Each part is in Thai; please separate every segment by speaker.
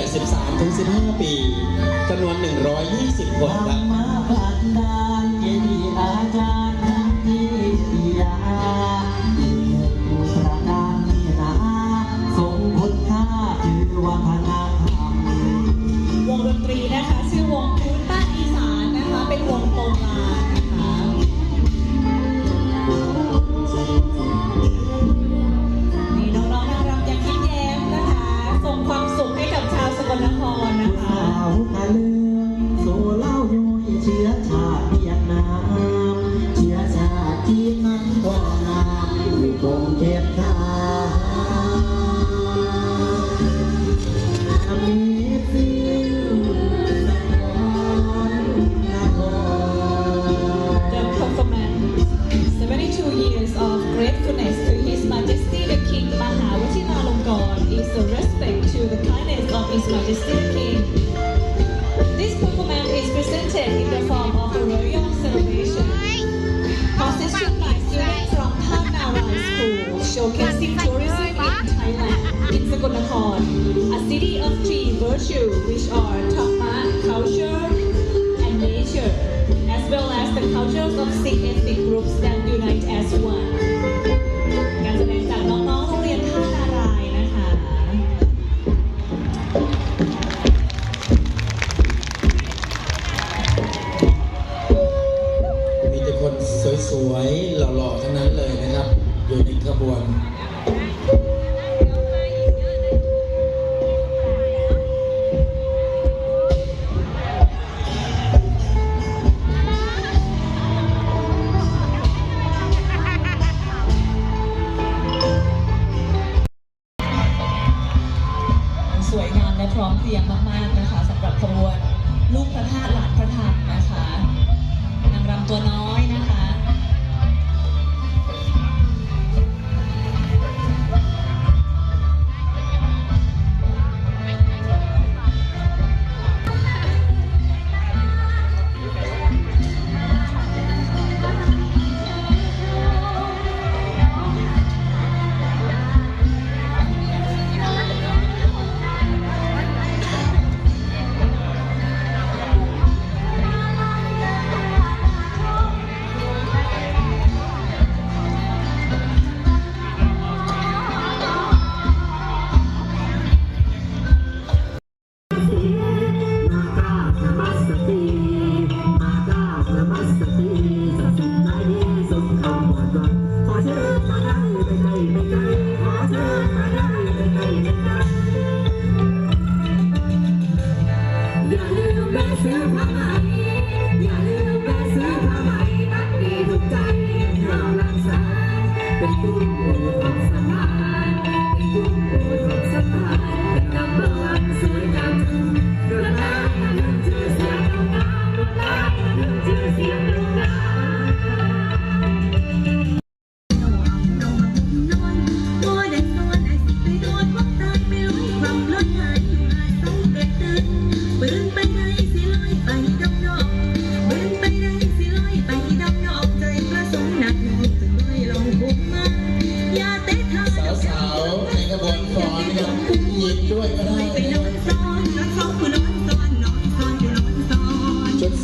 Speaker 1: 15 ปีจำนวน 120 คนครับ
Speaker 2: มาผ่านดานเยดีอาจารย์ท่านที่ยาอีกหนึ่งประกานีนะทรงคุณค่าคือวัฒนธรรม
Speaker 3: วงดนตรีนะคะ ชื่อวงพื้นบ้านอีสานนะคะ เป็นวงโปงลาง His Majesty King. This performance is presented in the form of a royal celebration. Procession by students from Thanarai School showcasing tourism in Thailand, in Sagunakorn, a city of three virtues which are Thapma, culture, and nature, as well as the cultures of six ethnic groups that unite as one. ทั้
Speaker 1: งนั้นเลยนะครับ อยู่ในขบวน
Speaker 3: สวยงามและพร้อมเพรียงมาก ๆ นะคะสำหรับขบวน ลูกพระธาตุหลานพระธรรมนะคะนางรำตัวน้อย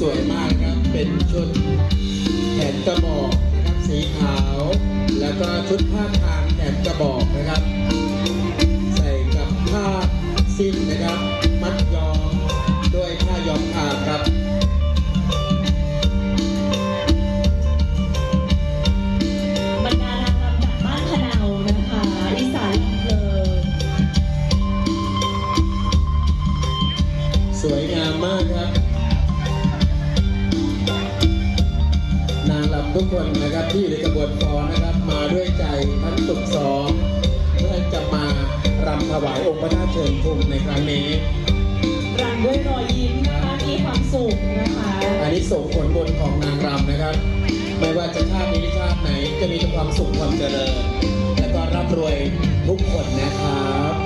Speaker 2: สวยมา
Speaker 4: กค
Speaker 1: รับเป็นชุดแขนกระบอกนะครับสีขาว แล้วก็ชุดผ้าคางแขนกระบอกนะครับ ใส่กับผ้าสิ้นนะครับ มัดยอมด้วยผ้ายอมคางครับ
Speaker 3: บรรดานางรำจากบ้านพะเนานะคะอีสานลำเพลิน
Speaker 1: สวยงามมากครับ ทุกคนนะครับที่ในกระบวนฟ้อนนะครับ มาด้วยใจทั้งสุขสองเพื่อจะมารำถวายองค์พระธาตุเชิญภูมิในครั้งนี้
Speaker 3: รำด้วยรอยยิ้มนะคะมีความสุขนะคะ
Speaker 1: อันนี้ส่งผลบนของนางรำนะครับ ไม่ว่าจะชาตินี้ชาติไหนจะมีแต่ความสุขความเจริญ และก็รับรวยทุกคนนะครับ